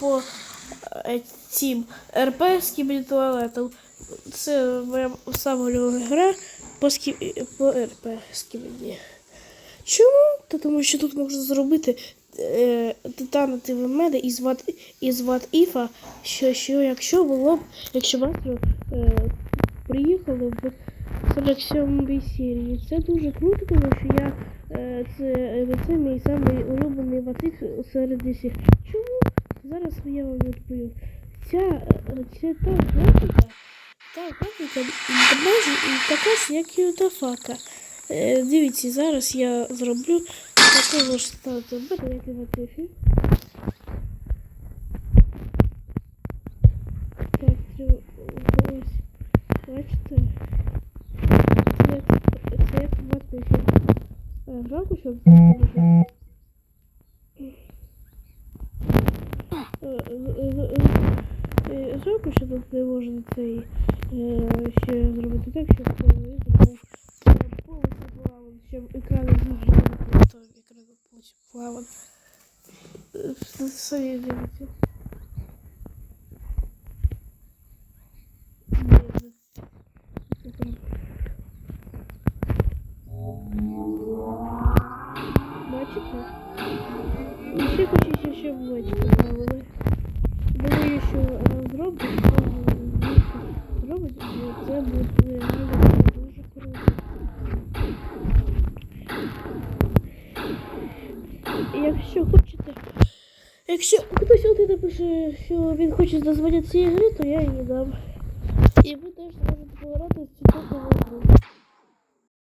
по е, цим РП з кібернетуалетом. Це моя улюблена гра по, по РП з. Чому? Та тому що тут можна зробити е, титанити ведмедя із ват із ват іфа, що, що якщо було б, якщо Мастер е, приїхали в 47 серії. Це дуже круто, тому що я е, це, це мій самий улюблений ватик серед усіх. Чому? Зараз я вам відповім. Ця, ця та графіка, та графіка така як і у Тафака. Е, дивіться, зараз я зроблю такого ж стату як і на тифі. Так, ось. Бачите? Це як, в тифі. Е, Жалко, що це не може. Е, е, е, е, Жалко, що тут не можна цей е, ще зробити так, щоб телевізор був е, повністю плаван, щоб екран завжди був просто екран повністю плаван. Е, все- Самі дивіться. Ні, не- це там. Бачите? І ще хочеться, щоб Думаю, що розробник зробить, і це буде реально дуже круто. Якщо хочете, якщо хтось один напише, що він хоче дозволяти цієї гри, то я її дам. І ви теж зможете пограти в цю.